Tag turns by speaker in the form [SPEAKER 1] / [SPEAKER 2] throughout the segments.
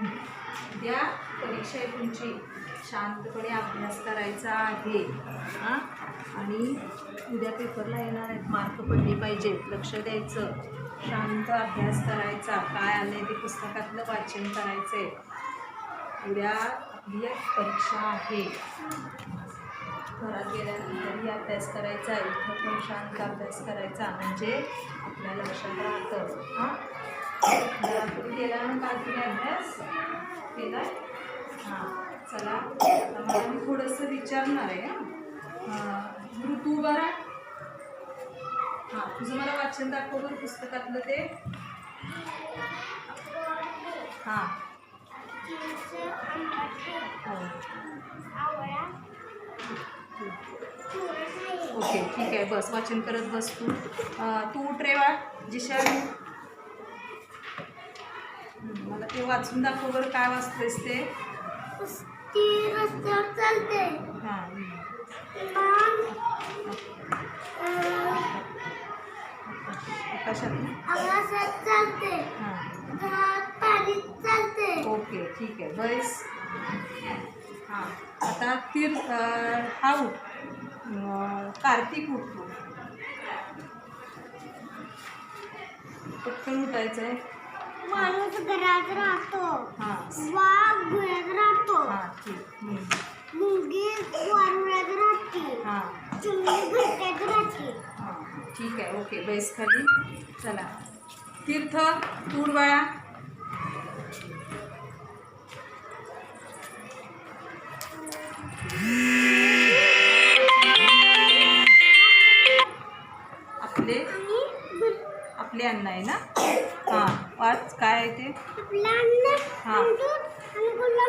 [SPEAKER 1] उद्या परीक्षा आहे तुमची शांतपणे अभ्यास करायचा आहे. हां? आणि उद्या पेपरला येणार आहेत मार्क पडले पाहिजेत. लक्ष द्यायचं. शांत अभ्यास करायचा. काय आलं आहे ते पुस्तकातलं वाचन करायचं आहे उद्या आपली एक परीक्षा आहे. घरात गेल्यानंतरही अभ्यास करायचा इथं पण शांत अभ्यास करायचा. म्हणजे आपल्या लक्षात राहतं. हां? केला ना काल अभ्यास केला हां चला आता मला मी थोडंसं विचारणार आहे हां गुरु तू बरा हां तुझं मला वाचन दाखव पुस्तकातलं ते. हां. ओके ठीक आहे बस वाचन करत बस तू. अं, तू ट्रेवा जिशाली हं, मला ते वाचून दाखव बरं काय वाचतेस ते.
[SPEAKER 2] ती रस्त्यावर चालते.
[SPEAKER 1] हां. कशात?
[SPEAKER 2] आकाशात चालते.
[SPEAKER 1] हां.
[SPEAKER 2] पाणीत चालते.
[SPEAKER 1] ओके ठीक आहे. बस हां. आता तीर हा उठ. कार्तिक उठतो पटकन उठायचं आहे
[SPEAKER 2] माणूस घरात राहतो.
[SPEAKER 1] हां.
[SPEAKER 2] वाघ घरात राहतो.
[SPEAKER 1] ठीक.
[SPEAKER 2] मुंगी वारुळ्यात राहते.
[SPEAKER 1] हां.
[SPEAKER 2] चिमणी घरट्यात राहते.
[SPEAKER 1] हां ठीक आहे. ओके बैस खाली. चला. तीर्थ तूर बाळा. आपले? आपले अन्न आहे ना? हां. वाच काय आहे ते हा.
[SPEAKER 2] आणि आणि आणि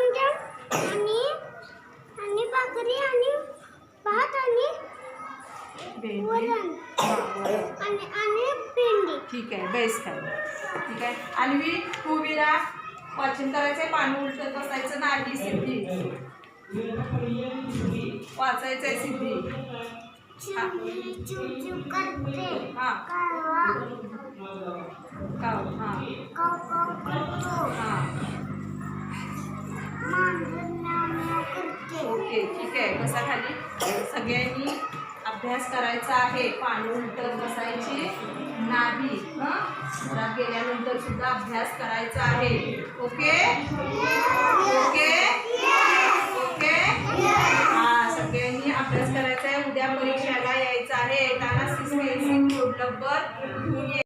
[SPEAKER 2] आणि आणि आणि आणि आणि
[SPEAKER 1] ठीक आहे बेस खाली ठीक आहे. अन्वी तू विरा वाचन करायचंय पाणी उलटत बसायचं नाही सिद्धी. वाचायचंय सिद्धी.
[SPEAKER 2] चिमणी चिवचिव करते.
[SPEAKER 1] हां. काव हां
[SPEAKER 2] काव काव करतो
[SPEAKER 1] हां ओके ठीक आहे. बसा खाली सगळ्यांनी अभ्यास करायचा आहे. पाणी उलटत बसायची नाही हं? गेल्यानंतर सुद्धा अभ्यास करायचा आहे. ओके ओके ओके हा सगळ्यांनी अभ्यास करायचा आहे. उद्या परीक्षेला यायचं आहे. येताना सिस्पेन्सिंग नंबर घेऊन